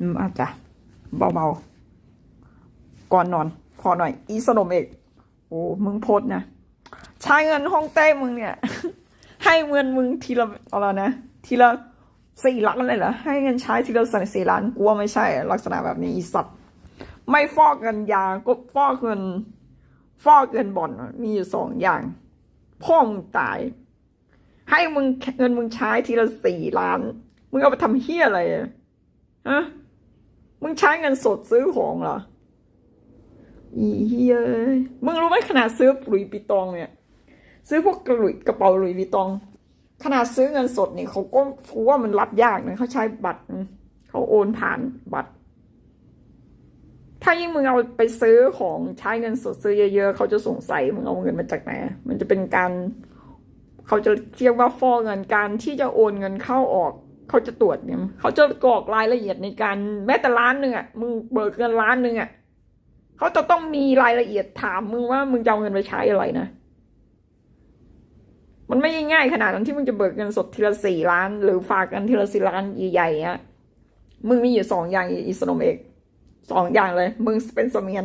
อืมาจจะเบาๆ ก่อนนอน ขอหน่อย อีสนมเอกโอ้มึงโพดนะใช้เงินห้องเต้มึงเนี่ย ให้เงินมึงทีละอะไรนะทีละสี่ล้านเลยเหรอให้เงินใช้ทีละสี่ล้านกลัวไม่ใช่ ลักษณะแบบนี้อีสัตว์ไม่ฟอกเงินยาก็ฟอกเงิน ฟอกเงินบ่อนมีอยู่สองอย่างพ่อมึงตาย ให้มึงเงินมึงใช้ทีละสี่ล้าน มึงเอาไปทำเฮี้ยอะไรอะฮะ มึงใช้เงินสดซื้อของเหรอ อีเฮียเอ้ย มึงรู้ไหมขนาดซื้อหลุยปิตองเนี่ย ซื้อพวกกระหลุยกระเป๋าหลุยปิตอง ขนาดซื้อเงินสดเนี่ยเขาก็กูว่ามันรับยากนะเขาใช้บัตร เขาโอนผ่านบัตร ถ้ายิ่งมึงเอาไปซื้อของใช้เงินสดซื้อเยอะๆเขาจะสงสัยมึงเอาเงินมาจากไหน มันจะเป็นการ เขาจะเรียกว่าฟอกเงินการที่จะโอนเงินเข้าออก เขาจะตรวจเนี่ยเขาจะกรอกรายละเอียดในการแม้แต่ล้านหนึ่งอะมึงเบิกเงินล้านหนึ่งอะเขาจะต้องมีรายละเอียดถามมึงว่ามึงจะเอาเงินไปใช้อะไรนะมันไม่ง่ายขนาดนั้นที่มึงจะเบิกเงินสดทีละสี่ล้าน หรือฝากกันทีละสี่ล้านใหญ่ๆอะมึงมีอยู่สองอย่างอิสโนมเอกสองอย่างเลย มึงเป็นเสมียน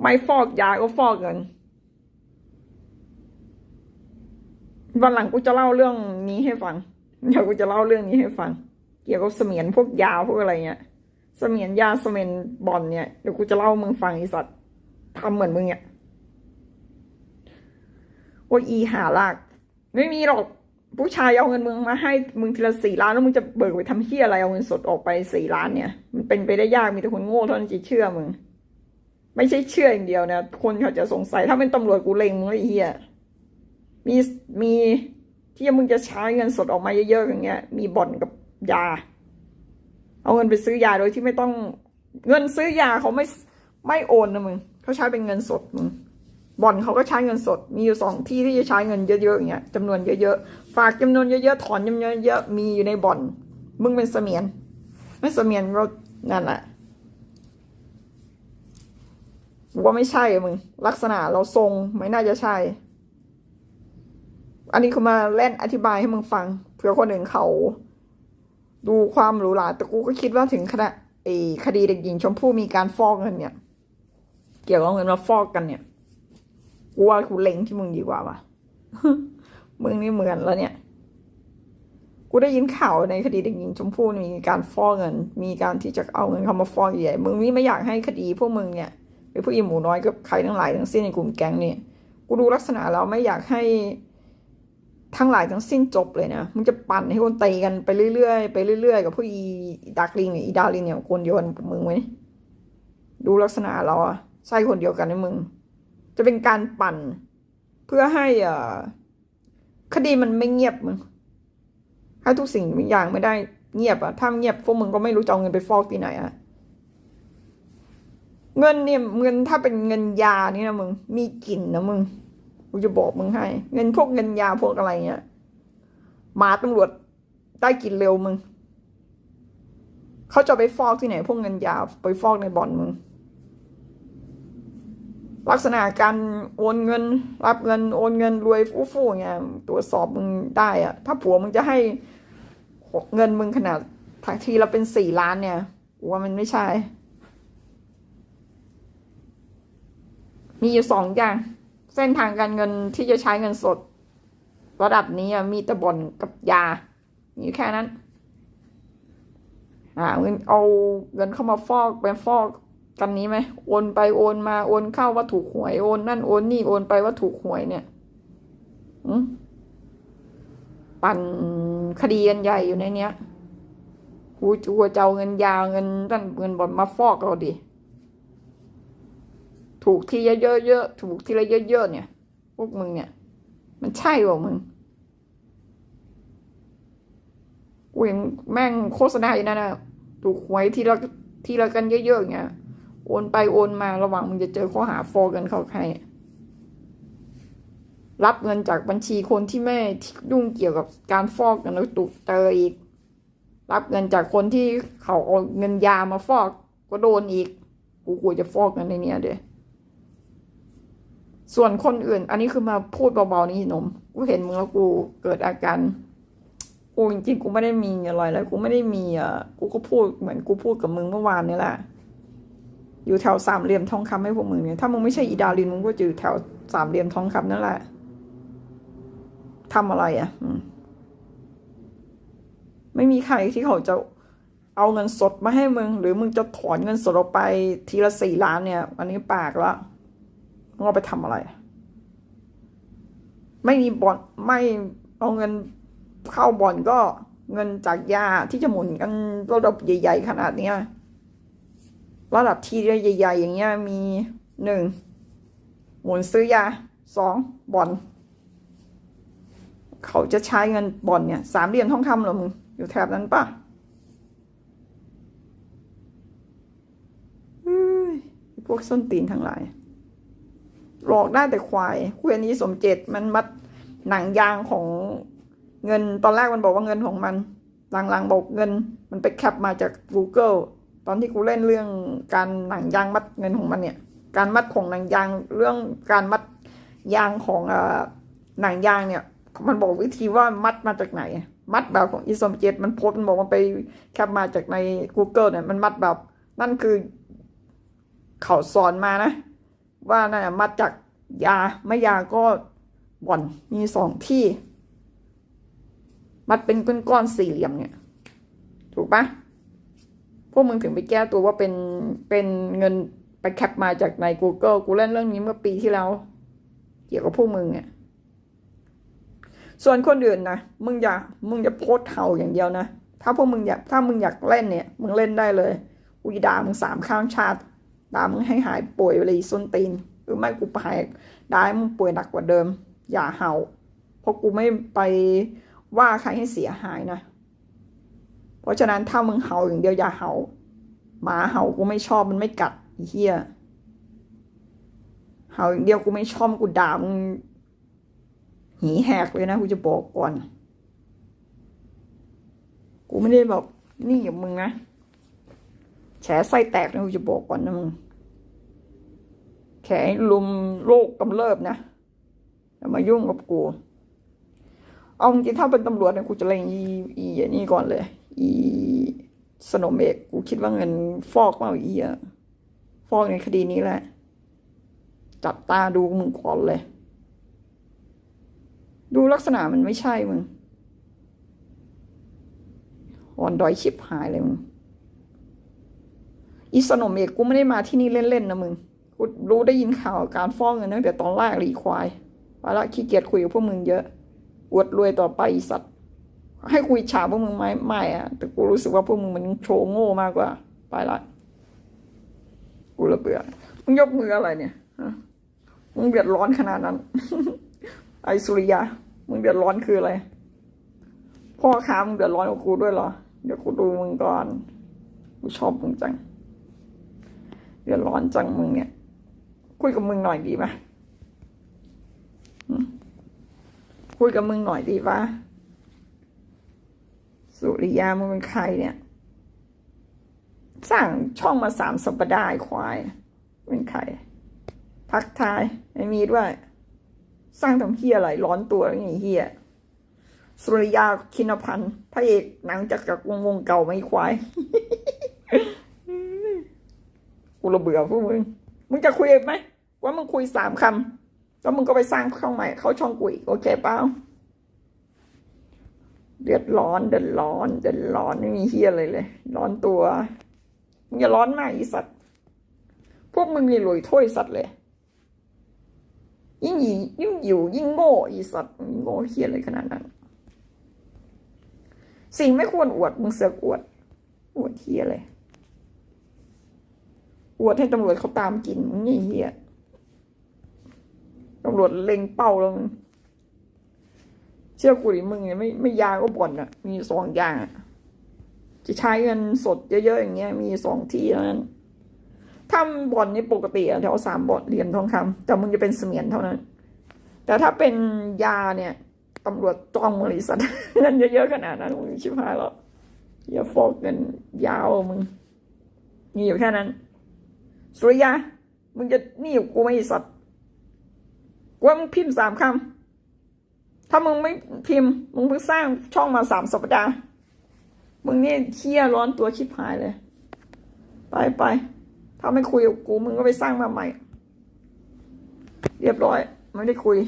ไม่ฟอกยาก็ฟอกเงินวันหลังกูจะเล่าเรื่องนี้ให้ฟัง เดี๋ยวกูจะเล่าเรื่องนี้ให้ฟัง เกี่ยวกับเสมียนพวกยาพวกอะไรเงี้ย เสมียนยาเสมียนบอลเนี่ยเดี๋ยวกูจะเล่ามึงฟังไอสัตว์ทำเหมือนมึงเนี่ยว่าอีหาลาก ไม่มีหรอกผู้ชายเอาเงินมึงมาให้มึงทีละสี่ล้านแล้วมึงจะเบิกไปทำเฮียอะไรเอาเงินสดออกไปสี่ล้านเนี่ย มันเป็นไปได้ยากมีแต่คนโง่เท่านั้นจะเชื่อมึง ไม่ใช่เชื่ออย่างเดียวนะคนเขาจะสงสัยถ้าเป็นตำรวจกูเล็งมึงไอ้เฮียมีมี ที่มึงจะใช้เงินสดออกมาเยอะๆอย่างเงี้ย มีบ่อนกับยา เอาเงินไปซื้อยาโดยที่ไม่ต้อง เงินซื้อยาเขาไม่ไม่โอนนะมึงเขาใช้เป็นเงินสดมึงบ่อนเขาก็ใช้เงินสด มีอยู่สองที่ที่จะใช้เงินเยอะๆอย่างเงี้ยจำนวนเยอะๆ ฝากจำนวนเยอะๆ ถอนจำนวนเยอะมีอยู่ในบ่อน มึงเป็นเสมียน ไม่เสมียนเรานั่นแหละว่าไม่ใช่มึง ลักษณะเราทรงไม่น่าจะใช่ อันนี้คือมาเล่นอธิบายให้มึงฟังเผื่อคนอื่นเขา ดูความหรูหราแต่กูก็คิดว่าถึงขณะไอ้คดีเด็กหญิงชมพู่มีการฟอกเงินเนี่ย เกี่ยวกับเงินมาฟอกกันเนี่ยกูว่ากูเล็งที่มึงดีกว่าว่ะมึงนี่เหมือนแล้วเนี่ย กูได้ยินข่าวในคดีเด็กหญิงชมพู่มีการฟอกเงิน มีการที่จะเอาเงินเขามาฟอกใหญ่มึงนี่ไม่อยากให้คดีพวกมึงเนี่ยหรือพวกอีหมูน้อยกับใครทั้งหลายทั้งสิ้นในกลุ่มแก๊งเนี่ยกูดูลักษณะแล้วไม่อยากให้ ทั้งหลายทั้งสิ้นจบเลยนะ มึงจะปั่นให้คนตีกันไปเรื่อยๆ ไปเรื่อยๆ กับพวกอีดักลิงเนี่ยอีดาลิงเนี่ยคนเดียวกันมึงไหมดูลักษณะเราอะใช่คนเดียวกันนะมึง จะเป็นการปั่น เพื่อให้อ่าคดีมันไม่เงียบมึงให้ทุกสิ่งทุกอย่างไม่ได้เงียบอะถ้าเงียบพวกมึงก็ไม่รู้จะเอาเงินไปฟอกที่ไหนอะเงินเนี่ยเงินถ้าเป็นเงินยานี่นะมึง มีกลิ่นนะมึง กูจะบอกมึงให้ เงินพวกเงินยาพวกอะไรเงี้ยมาตำรวจได้กินเร็วมึงเขาจะไปฟอกที่ไหน พวกเงินยาไปฟอกในบ่อนมึง ลักษณะการโอนเงิน รับเงินโอนเงินรวยฟู่ฟู่เงี้ยตรวจสอบมึงได้อะถ้าผัวมึงจะให้เงินมึงขนาดทีละเป็นสี่ล้านเนี่ยกูว่ามันไม่ใช่ มีอยู่สองอย่าง เส้นทางการเงินที่จะใช้เงินสด ระดับนี้มีต่บ่อนกับยามีแค่นั้น อ่าเงินเอาเงินเข้ามาฟอกไปฟอกกันนี้ไหมโอนไปโอนมาโอนเข้าว่าถูกหวยโอนนั่นโอนนี่โอนไปว่าถูกหวยเนี่ยอืมปั่นคดีกันใหญ่อยู่ในเนี้ยกูจะจะเอาเงินยาเงินนั่นเงินบอนมาฟอกเราดิ ถูกทีเยอะๆถูกทีละเยอะๆเนี่ย พวกมึงเนี่ย มันใช่เปล่ามึงกูยังแม่งโฆษณาอยู่นั่นนะถูกหวยทีละทีละกันเยอะๆอย่างเงี้ยโอนไปโอนมาระหว่างมึงจะเจอข้อหาฟอกเงินเข้าใคร รับเงินจากบัญชีคนที่ไม่ยุ่งเกี่ยวกับการฟอกเงินแล้วถูกเจออีก รับเงินจากคนที่เขาเอาเงินยามาฟอกก็โดนอีก กูกลัวจะฟอกเงินในเนี้ยเด้ ส่วนคนอื่น อันนี้คือมาพูดเบาๆนี่หนมกูเห็นมึงแล้วกูเกิดอาการกูจริงๆกูไม่ได้มีอะไรเลยกูไม่ได้มีอะกูก็พูดเหมือนกูพูดกับมึงเมื่อวานนี่แหละอยู่แถวสามเหลี่ยมทองคำให้พวกมึงเนี่ยถ้ามึงไม่ใช่อีดารินมึงก็จะอยู่แถวสามเหลี่ยมทองคำนั่นแหละทำอะไรอะอืไม่มีใครที่เขาจะเอาเงินสดมาให้มึง หรือมึงจะถอนเงินสดออกไปทีละสี่ล้านเนี่ย อันนี้ปากละ มึงเอาไปทำอะไร ไม่มีบอลไม่เอาเงินเข้าบอนก็เงินจากยาที่จะหมุนกันระดับใหญ่ ๆ ขนาดเนี้ยระดับทีใหญ่ ๆ อย่างเงี้ยมีหนึ่งหมุนซื้อยาสองบอลเขาจะใช้เงินบอลเนี่ยสามเหลี่ยมทองคำเหรอมึงอยู่แถบนั้นปะเฮ้ยพวกส้นตีนทั้งหลาย หลอกได้แต่ควายคุยอันนี้สมเจตมันมัดหนังยางของเงินตอนแรกมันบอกว่าเงินของมันหลังๆบอกเงิน มันไปแคปมาจาก Google ตอนที่กูเล่นเรื่องการหนังยางมัดเงินของมันเนี่ย การมัดของหนังยางเรื่องการมัดยางของเอ่อหนังยางเนี่ย มันบอกวิธีว่ามัดมาจากไหน มัดแบบของอีสมเจตมันโพสมันบอกมันไปแคปมาจากใน Google เนี่ยมันมัดแบบนั่นคือเขาสอนมานะ ว่านั่ะมัดจากยาไม่ยาก็บ่อนมีสองที่ มัดเป็นก้อนๆสี่เหลี่ยมเนี่ย ถูกปะพวกมึงถึงไปแก้ตัวว่าเป็นเป็นเงินไปแคปมาจากใน Google กูเล่นเรื่องนี้เมื่อปีที่แล้วเกี่ยวกับพวกมึงเนี่ยส่วนคนอื่นนะมึงอย่ามึงอย่าโพสเห่าอย่างเดียวนะ ถ้าพวกมึงอยากถ้ามึงอยากเล่นเนี่ย มึงเล่นได้เลยกูจะด่ามึงสามข้างชาติ ด่ามึงให้หายป่วยเลยส้นตีนหรือไม่กูไปด่ามึงป่วยหนักกว่าเดิม อย่าเห่า เพราะกูไม่ไปว่าใครให้เสียหายนะ เพราะฉะนั้นถ้ามึงเห่าอย่างเดียวอย่าเห่าหมาเห่ากูไม่ชอบมันไม่กัดอ้เฮียเห่าอย่างเดียวกูไม่ชอบกูด่ามึงหีแหกเลยนะกูจะบอกก่อน กูไม่ได้แบบนี่กับมึงนะแฉไส้แตกนะกูจะบอกก่อนนะมึง แขลุมโรคกำเริบนะอย่ามายุ่งกับกูเอาจริงถ้าเป็นตำรวจเนี่ยกูจะเล็งอีอีอันนี้ก่อนเลย อีสนมเมกกูคิดว่าเงินฟอกมาอีอะฟอกในคดีนี้แหละ จับตาดูมึงก่อนเลย ดูลักษณะมันไม่ใช่มึงอ่อนดอยชิบหายเลยมึงอีสนมเมกกูไม่ได้มาที่นี่เล่นๆนะมึง กูรู้ได้ยินข่าวการฟ้องเงินตั้งแต่ตอนแรกเลยอีควายไปละขี้เกียจคุยกับพวกมึงเยอะ อวดรวยต่อไปอีสัตว์ ให้คุยฉาพวกมึงไหมไม่อะแต่กูรู้สึกว่าพวกมึงมันโชว์โง่มากกว่า ไปละกูระเบื่อมึงยกมืออะไรเนี่ยมึงเดือดร้อนขนาดนั้น ไอสุริยา มึงเดือดร้อนคืออะไร พ่อค้ามึงเดือดร้อนกับกูด้วยเหรอ เดี๋ยวกูดูมึงก่อน กูชอบมึงจัง เดือดร้อนจังมึงเนี่ย คุยกับมึงหน่อยดีไหมคุยกับมึงหน่อยดีปะสุริยามึงเป็นใครเนี่ย สร้างช่องมาสามสัปดาห์ไอ้ควาย เป็นใครทักทายไม่มีด้วย สร้างทำเฮียอะไรร้อนตัวอย่างงี้เฮียสุริยาคินพันธ์พระเอกหนังจากจากวงวงเก่าไม่ควายกูระเบื่อพวกมึง มึงจะคุยไหม ว่ามึงคุยสามคำแล้วมึงก็ไปสร้างช่องใหม่เขาช่องกูอีกโอเคเปล่าเดือดร้อนเดือดร้อนเดือดร้อนไม่มีเฮียอะไรเลย ร้อนตัวมึงอย่าร้อนมากอีสัตว์พวกมึงนี่รวยถ้วยสัตว์เลย ยิ่งหยียิ่งอยู่ยิ่งโง่อีสัตว์มึงโง่เฮียอะไรขนาดนั้น สิ่งไม่ควรอวดมึงเสือกอวด อวดเฮียเลยอวดให้ตำรวจเขาตามกินมึงนี่เฮีย ตำรวจเล็งเป้าแล้วมึงเชื่อกูดิมึงเนี่ยไม่ไม่ยาก็บ่อนอะ มีสองอย่างจะใช้เงินสดเยอะๆอย่างเงี้ย มีสองที่เท่านั้นถ้าบ่อนนี่ปกติอะแถวสามบ่อนเหรียญทองคำแต่มึงจะเป็นเสมียนเท่านั้น แต่ถ้าเป็นยาเนี่ยตำรวจจ้องบริษัทเงินเยอะๆขนาดนั้นมึงชิบหายแล้วอย่าฟอกเงินยาวมึงมีอยู่แค่นั้น สุริยา มึงจะนี่กูไม่สัตว์ ว่ามึงพิมพ์สามคำ ถ้ามึงไม่พิมพ์ มึงเพิ่งสร้างช่องมาสามสัปดาห์ มึงนี่เคียร้อนตัวชิบหายเลย ไปไป ถ้าไม่คุยกับกูมึงก็ไปสร้างมาใหม่ เรียบร้อย ไม่ได้คุย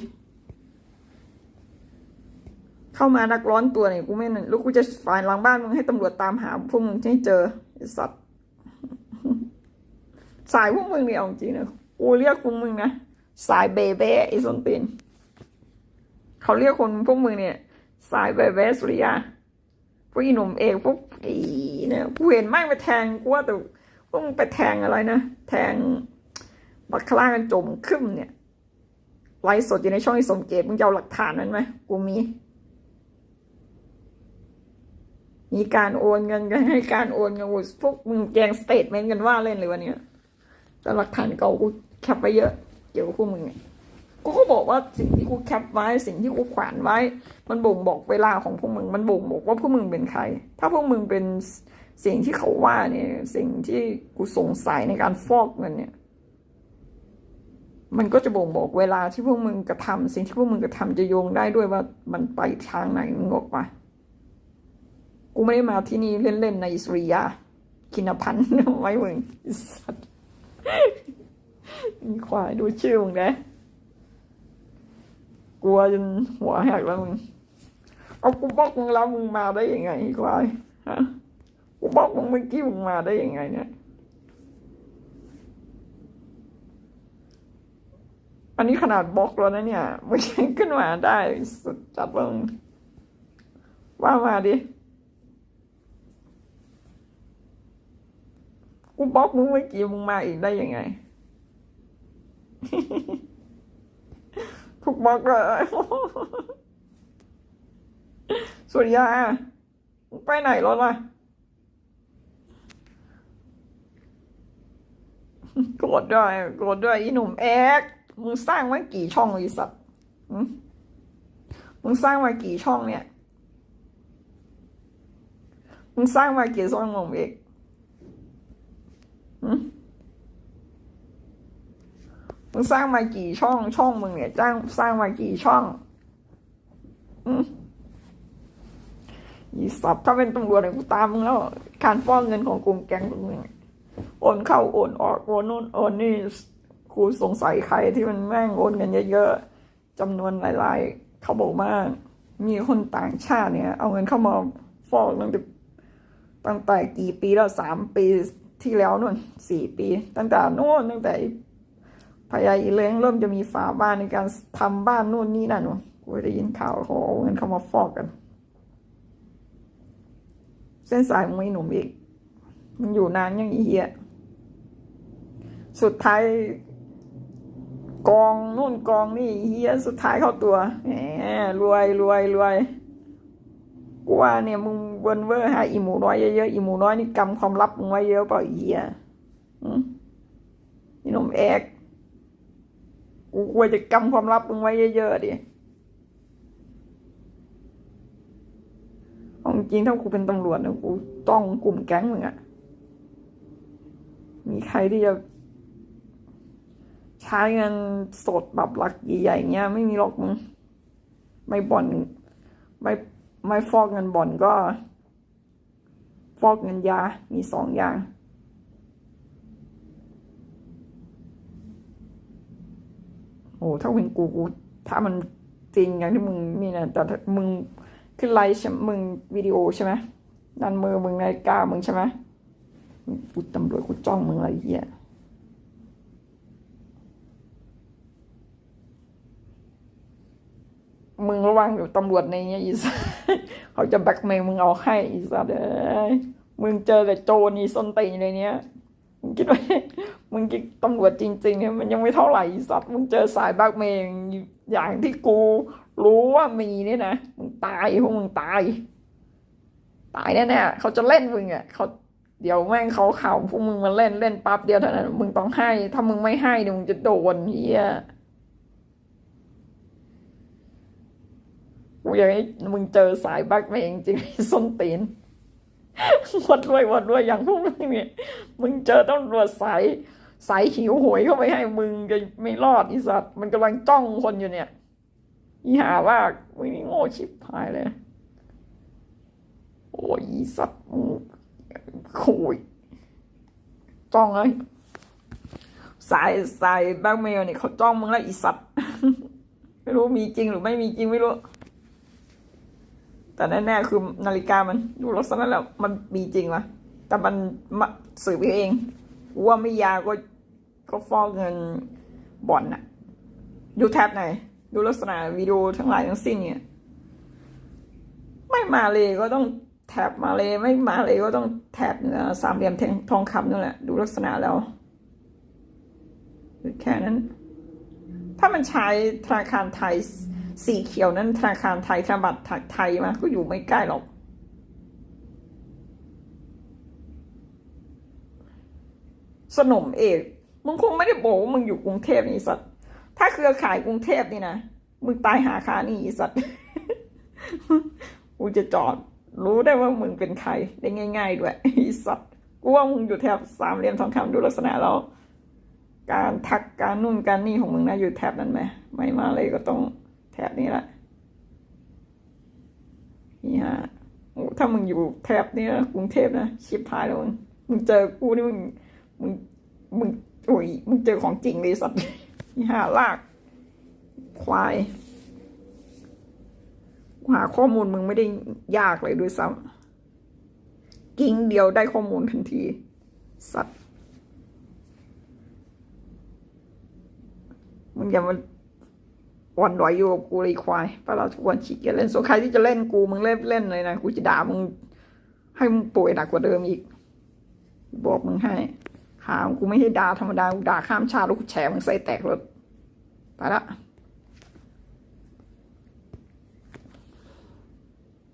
เข้ามานักร้อนตัวเนี่ยกูไม่นั่นล้วกูจะฝ่ายหลังบ้านมึงให้ตำรวจตามหาพวกมึงให้เจอสัตว์สายพวกมึงเนี่ยเอาจริงนะกูเรียกพวกมึงนะ สายเบเบ้ไอ้ส้นตีนเขาเรียกคนพวกมึงเนี่ย สายเบเบ้สุริยาพวกอีหนุ่มเอกพวกอีเนี่ยกูเห็นไม่ไปแทงกูว่าแต่พวกมึงไปแทงอะไรนะ แทงบัคลากันจมขึ้นเนี่ยไลฟ์สดอยู่ในช่องไอสมเกตมึงจะเอาหลักฐานนั้นไหมกูมี มีการโอนเงินกันให้การโอนเงินพวกมึงแกงสเตทเมนต์กันว่าเล่นเลยวะเนี่ยแต่หลักฐานเก่ากูแคปไว้เยอะ กี่ยวกับพวกมึงเนี่ยกูก็บอกว่าสิ่งที่กูแคปไว้ สิ่งที่กูขวานไว้ มันบ่งบอกเวลาของพวกมึง มันบ่งบอกว่าพวกมึงเป็นใคร ถ้าพวกมึงเป็นสิ่งที่เขาว่าเนี่ยสิ่งที่กูสงสัยในการฟอกเงินเนี่ย มันก็จะบ่งบอกเวลาที่พวกมึงกระทำสิ่งที่พวกมึงกระทำจะโยงได้ด้วยว่ามันไปทางไหนมึงออกมากูไม่ได้มาที่นี่เล่นๆในสุริยาคินพันธ์ไว้มึงไอ้สัตว์ มีควายดูชื่อมึงนะกลัวจนหัวหักแล้วมึง เอากูบอกมึงแล้วมึงมาได้ยังไงอ้ควายฮะกูบอกมึงเมื่อกี้มึงมาได้ยังไงเนี่ย อันนี้ขนาดบล็อกแล้วนะเนี่ยไมึงยังขึ้นมาได้สุดจัดว่ามึงว่ามาดิกูบล็อกมึงเมื่อกี้มึงมาอีกได้ยังไง ถูกบล็อกเลยสุริยามึงไปไหนแล้วล่ะโกรธด้วยโกรธด้วยอีหนุ่มแอ๊กมึงสร้างมากี่ช่องไอ้สัตว์มึงสร้างมากี่ช่องเนี่ย มึงสร้างมากี่ช่องมึงเอก มึงสร้างมากี่ช่องช่องมึงเนี่ยจ้างสร้างมากี่ช่องอีสับถ้าเป็นตำรวจเนี่ยกูตามมึงแล้ว การฟ้องเงินของกลุ่มแก๊งมึงโอนเข้าโอนออกโอนนู่นโอนนี่กูสงสัยใครที่มันแม่งโอนเงินเยอะๆจำนวนหลาย ๆ เขาบอกว่ามีคนต่างชาติเนี่ย เอาเงินเข้ามาฟอกตั้งแต่ตั้งแต่กี่ปีแล้วสามปีที่แล้วนู่นสี่ปี ตั้งแต่นู่นตั้งแต่ พญาอีเล้งเริ่มจะมีฝาบ้านในการทำบ้านนู่นนี่นั่นวะกูได้ยินข่าวเขาเอาเงินเข้ามาฟอกกัน เส้นสายมึงไม่หนุ่มอีกมันอยู่นานยังอีเหี้ยสุดท้ายกองนู่นกองนี่เหี้ยสุดท้ายเข้าตัวแหมรวยรวยรวยกูว่าเนี่ยมึงเวินเวอร์หาอีหมูน้อยเยอะๆอีหมูน้อยนี่กำความลับมึงไว้เยอะเปล่าเหี้ยอืมอีหนุ่มแอก กูควรจะกำความลับมึงไว้เยอะๆดิเอาจริงถ้ากูเป็นตำรวจนะกูต้องกลุ่มแก๊งมึงอะมีใครที่จะใช้เงินสดแบบหลักใหญ่ๆเงี้ย ไม่มีหรอกมึงไม่บ่อนไม่ไม่ฟอกเงินบ่อนก็ ฟอกเงินยา มีสองอย่าง อ้ถ้าเป็นกูกู ถ้ามันจริงอย่างที่มึงนี่นะแต่มึงขึ้นไลฟ์ใช่มึงวิดีโอใช่ไหมนั่นมือมึงนาฬิกามึงใช่ไหมกูตำรวจกูจ้องมึงอะไรเหี้ยมึงระวังอยู่ตำรวจในเนี้ยอีสัสเขาจะแบกเมย์มึงเอาให้อีสัสเอ้ยมึงเจอแต่โจรนี่ส้นตีนในเนี้ย มึงคิดว่ามึงคิดตำรวจจริงๆเนี่ยมันยังไม่เท่าไหร่สัตว์มึงเจอสายบล็กเมย์อย่างที่กูรู้ว่ามีเนี่ยนะมึงตายพวกมึงตาย ตายแน่ๆเขาจะเล่นมึงอะเขาเดี๋ยวแม่งเขาข่าวพวกมึงมาเล่นเล่นปั๊บเดียวเท่านั้นมึงต้องให้ ถ้ามึงไม่ให้เดี๋ยวมึงจะโดนเฮียกูอยากให้มึงเจอสายบล็กเมย์จริงส้นตีน วัดด้วยวัดด้วยอย่างพวกมึงเนี่ยมึงเจอตำรวจสายสายหิวโหวยเข้าไปให้มึงจะไม่รอดอีสัตว์มันกำลังจ้องคนอยู่เนี่ยอีหาว่ามึงนี่โง่ชิบหายเลย โอ้ยอีสัตว์มึงโคุยจ้องเลยสายสายแบ็กเมลเนี่ยเขาจ้องมึงแล้วอีสัตว์ไม่รู้มีจริงหรือไม่มีจริงไม่รู้ แต่แน่ๆคือนาฬิกามันดูลักษณะแล้วมันมีจริงวะแต่มันมาสืบเอง ว่าไม่ยาก็ก็ฟอกเงินบ่อนน่ะ ดูแท็บไหนอยดูลักษณะวิดีโอทั้งหลายทั้งสิ้นเนี่ย ไม่มาเลยก็ต้องแถบมาเลยไม่มาเลยก็ต้องแถบเนื้อสามเหลี่ยมแทงทองคำนั่นแหละ ดูลักษณะแล้วแค่นั้น ถ้ามันใช้ธนาคารไทย สีเขียวนั้นธนาคารไทยธนบัตรไทยมาก็อยู่ไม่ใกล้หรอก สนมเอกมึงคงไม่ได้บอกว่ามึงอยู่กรุงเทพนี่สัตว์ ถ้าเครือข่ายกรุงเทพนี่นะ มึงตายหาคานี่สัตว์ กูจะจอด รู้ได้ว่ามึงเป็นใครได้ง่าย ๆ ด้วยอีสัตว์ กูว่ามึงอยู่แถบสามเหลี่ยมทองคำดูลักษณะแล้ว การทักการนุ่นการนี่ของมึงนะอยู่แถบนั้นไหม ไม่มาเลยก็ต้อง แถบนี้แหละนี่ฮะโอ้ถ้ามึงอยู่แถบนี้นะกรุงเทพนะชิบหายแล้วมึงมึงเจอกูนี่มึงมึงมึงโอ้ยมึงเจอของจริงเลยสัตว์นี่ฮะลาก ควายหาข้อมูลมึงไม่ได้ยากเลยด้วยซ้ำกิ้งเดียวได้ข้อมูลทันที สัตว์มึงอย่ามา อ่อนดอยอยู่กับกูเลยควายปลาเราทุกคนขี้เกียจเล่นส่วนใครที่จะเล่นกูมึงเล่นเล่นเลยนะกูจะด่ามึงให้มึงป่วยหนักกว่าเดิมอีกบอกมึงให้ขากูไม่ให้ด่าธรรมดากูด่าข้ามชาติแล้วกูแฉมึงใส่แตกเลยไปละ